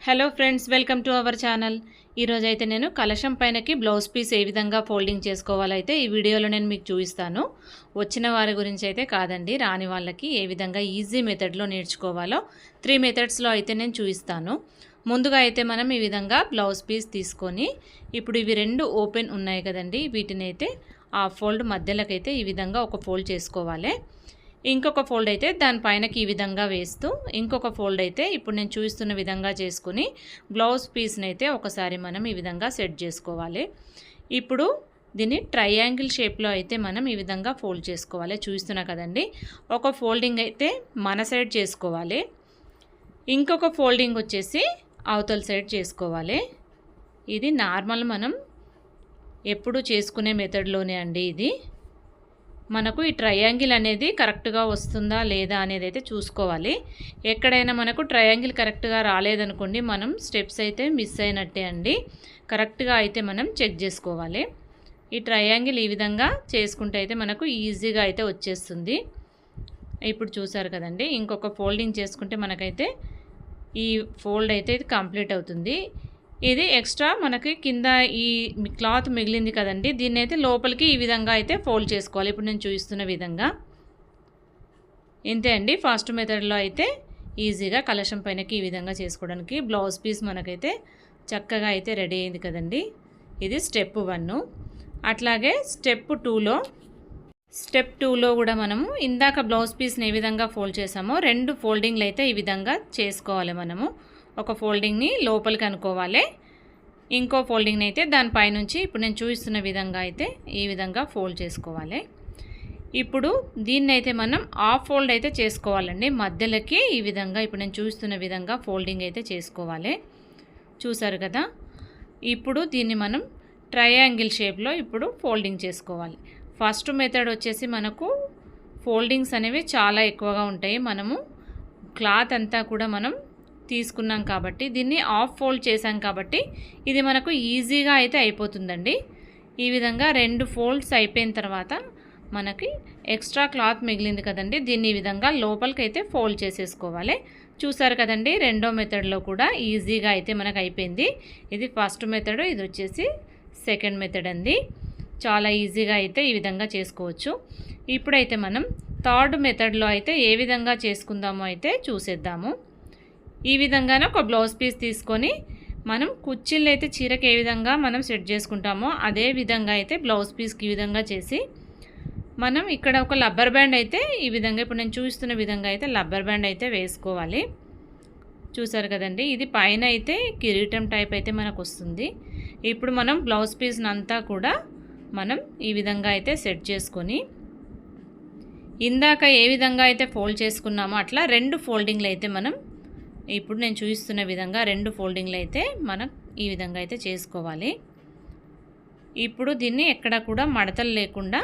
Hello friends welcome to our channel ఈరోజు అయితే నేను కలశం పైనకి బ్లౌజ్ పీస్ ఏ విధంగా ఫోల్డింగ్ చేసుకోవాలైతే ఈ వీడియోలో నేను మీకు చూపిస్తాను. వచ్చిన వారి గురించి అయితే కాదండి రాని వాళ్ళకి ఏ విధంగా ఈజీ మెథడ్లో నేర్చుకోవాలో త్రీ మెథడ్స్లో అయితే నేను చూపిస్తాను. ముందుగా అయితే మనం ఈ విధంగా బ్లౌజ్ పీస్ తీసుకొని ఇప్పుడు ఇవి రెండు ఓపెన్ ఉన్నాయి కదండి వీటిని అయితే ఆ ఫోల్డ్ మధ్యలోకైతే ఈ విధంగా ఒక ఫోల్డ్ చేసుకోవాలి. ఇంకొక ఫోల్డ్ అయితే దానిపైనకి ఈ విధంగా వేస్తూ ఇంకొక ఫోల్డ్ అయితే ఇప్పుడు నేను చూపిస్తున్న విధంగా చేసుకుని బ్లౌజ్ పీస్ని అయితే ఒకసారి మనం ఈ విధంగా సెట్ చేసుకోవాలి. ఇప్పుడు దీన్ని ట్రయాంగిల్ షేప్లో అయితే మనం ఈ విధంగా ఫోల్డ్ చేసుకోవాలి. చూస్తున్నా కదండి. ఒక ఫోల్డింగ్ అయితే మన సైడ్ చేసుకోవాలి. ఇంకొక ఫోల్డింగ్ వచ్చేసి అవతల సైడ్ చేసుకోవాలి. ఇది నార్మల్ మనం ఎప్పుడు చేసుకునే మెథడ్లోనే అండి ఇది. మనకు ఈ ట్రయాంగిల్ అనేది కరెక్ట్గా వస్తుందా లేదా అనేది అయితే చూసుకోవాలి. ఎక్కడైనా మనకు ట్రయాంగిల్ కరెక్ట్గా రాలేదనుకోండి మనం స్టెప్స్ అయితే మిస్ అయినట్టే అండి. కరెక్ట్గా అయితే మనం చెక్ చేసుకోవాలి. ఈ ట్రయాంగిల్ ఈ విధంగా చేసుకుంటే అయితే మనకు ఈజీగా అయితే వచ్చేస్తుంది. ఇప్పుడు చూసారు కదండి ఇంకొక ఫోల్డింగ్ చేసుకుంటే మనకైతే ఈ ఫోల్డ్ అయితే ఇది కంప్లీట్ అవుతుంది. ఇది ఎక్స్ట్రా మనకి కింద ఈ క్లాత్ మిగిలింది కదండి. దీన్ని అయితే లోపలికి ఈ విధంగా అయితే ఫోల్డ్ చేసుకోవాలి. ఇప్పుడు నేను చూపిస్తున్న విధంగా. ఇంతే అండి. ఫాస్ట్ మెథడ్లో అయితే ఈజీగా కలశం పైనకి ఈ విధంగా చేసుకోవడానికి బ్లౌజ్ పీస్ మనకైతే చక్కగా అయితే రెడీ అయింది కదండి. ఇది స్టెప్ వన్ అట్లాగే స్టెప్ టూలో స్టెప్ టూలో కూడా మనము ఇందాక బ్లౌజ్ పీస్ని ఏ విధంగా ఫోల్డ్ చేసామో రెండు ఫోల్డింగ్లు అయితే ఈ విధంగా చేసుకోవాలి మనము. ఒక ఫోల్డింగ్ని లోపలికి అనుకోవాలి. ఇంకో ఫోల్డింగ్ని అయితే దానిపైనుంచి ఇప్పుడు నేను చూపిస్తున్న విధంగా అయితే ఈ విధంగా ఫోల్డ్ చేసుకోవాలి. ఇప్పుడు దీన్ని అయితే మనం ఆఫ్ ఫోల్డ్ అయితే చేసుకోవాలండి. మధ్యలోకి ఈ విధంగా ఇప్పుడు నేను చూస్తున్న విధంగా ఫోల్డింగ్ అయితే చేసుకోవాలి. చూసారు కదా? ఇప్పుడు దీన్ని మనం ట్రయాంగిల్ షేప్లో ఇప్పుడు ఫోల్డింగ్ చేసుకోవాలి. ఫస్ట్ మెథడ్ వచ్చేసి మనకు ఫోల్డింగ్స్ అనేవి చాలా ఎక్కువగా ఉంటాయి. మనము క్లాత్ అంతా కూడా మనం తీసుకున్నాం కాబట్టి దీన్ని ఆఫ్ ఫోల్డ్ చేసాం కాబట్టి ఇది మనకు ఈజీగా అయితే అయిపోతుందండి. ఈ విధంగా రెండు ఫోల్డ్స్ అయిపోయిన తర్వాత మనకి ఎక్స్ట్రా క్లాత్ మిగిలింది కదండి దీన్ని ఈ విధంగా లోపలికి అయితే ఫోల్డ్ చేసేసుకోవాలి. చూసారు కదండి రెండో మెథడ్లో కూడా ఈజీగా అయితే మనకు అయిపోయింది. ఇది ఫస్ట్ మెథడ్ ఇది వచ్చేసి సెకండ్ మెథడ్ అండి. చాలా ఈజీగా అయితే ఈ విధంగా చేసుకోవచ్చు. ఇప్పుడైతే మనం థర్డ్ మెథడ్లో అయితే ఏ విధంగా చేసుకుందామో అయితే చూసేద్దాము. ఈ విధంగానే ఒక బ్లౌజ్ పీస్ తీసుకొని మనం కుర్చీలు అయితే చీరకి ఏ విధంగా మనం సెట్ చేసుకుంటామో అదే విధంగా అయితే బ్లౌజ్ పీస్కి ఈ విధంగా చేసి మనం ఇక్కడ ఒక లబ్బర్ బ్యాండ్ అయితే ఈ విధంగా ఇప్పుడు నేను చూస్తున్న విధంగా అయితే లబ్బర్ బ్యాండ్ అయితే వేసుకోవాలి. చూసారు కదండి ఇది పైన అయితే కిరీటం టైప్ అయితే మనకు వస్తుంది. ఇప్పుడు మనం బ్లౌజ్ పీస్ని అంతా కూడా మనం ఈ విధంగా అయితే సెట్ చేసుకొని ఇందాక ఏ విధంగా అయితే ఫోల్డ్ చేసుకున్నామో అట్లా రెండు ఫోల్డింగ్లు అయితే మనం ఇప్పుడు నేను చూపిస్తున్న విధంగా రెండు ఫోల్డింగ్లు అయితే మనం ఈ విధంగా అయితే చేసుకోవాలి. ఇప్పుడు దీన్ని ఎక్కడ కూడా మడతలు లేకుండా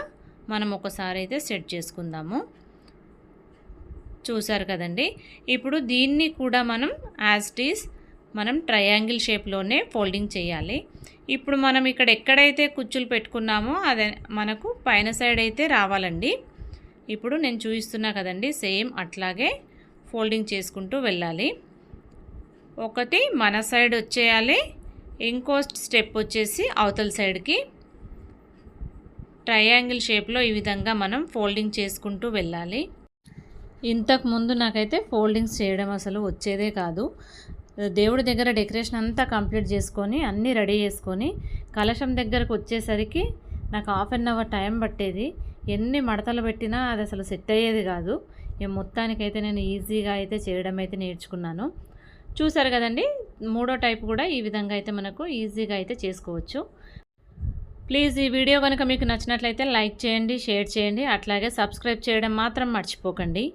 మనం ఒకసారి అయితే సెట్ చేసుకుందాము. చూసారు కదండి? ఇప్పుడు దీన్ని కూడా మనం యాజ్ టీస్ మనం ట్రయాంగిల్ షేప్లోనే ఫోల్డింగ్ చేయాలి. ఇప్పుడు మనం ఇక్కడ ఎక్కడైతే కుచ్చులు పెట్టుకున్నామో అదే మనకు పైన సైడ్ అయితే రావాలండి. ఇప్పుడు నేను చూపిస్తున్నా కదండి సేమ్ అట్లాగే ఫోల్డింగ్ చేసుకుంటూ వెళ్ళాలి. ఒకటి మన సైడ్ వచ్చేయాలి. ఇంకో స్టెప్ వచ్చేసి అవతల సైడ్కి. ట్రయాంగిల్ షేప్లో ఈ విధంగా మనం ఫోల్డింగ్ చేసుకుంటూ వెళ్ళాలి. ఇంతకుముందు నాకైతే ఫోల్డింగ్స్ చేయడం అసలు వచ్చేదే కాదు. దేవుడి దగ్గర డెకరేషన్ అంతా కంప్లీట్ చేసుకొని అన్నీ రెడీ చేసుకొని కలశం దగ్గరకు వచ్చేసరికి నాకు హాఫ్ అన్ అవర్ టైం పట్టేది. ఎన్ని మడతలు పెట్టినా అది అసలు సెట్ అయ్యేది కాదు. ఇక మొత్తానికైతే నేను ఈజీగా అయితే చేయడం అయితే నేర్చుకున్నాను. చూసారు కదండి? మూడో టైప్ కూడా ఈ విధంగా అయితే మనకు ఈజీగా అయితే చేసుకోవచ్చు. ప్లీజ్ ఈ వీడియో కనుక మీకు నచ్చినట్లయితే లైక్ చేయండి షేర్ చేయండి అట్లాగే సబ్స్క్రైబ్ చేయడం మాత్రం మర్చిపోకండి.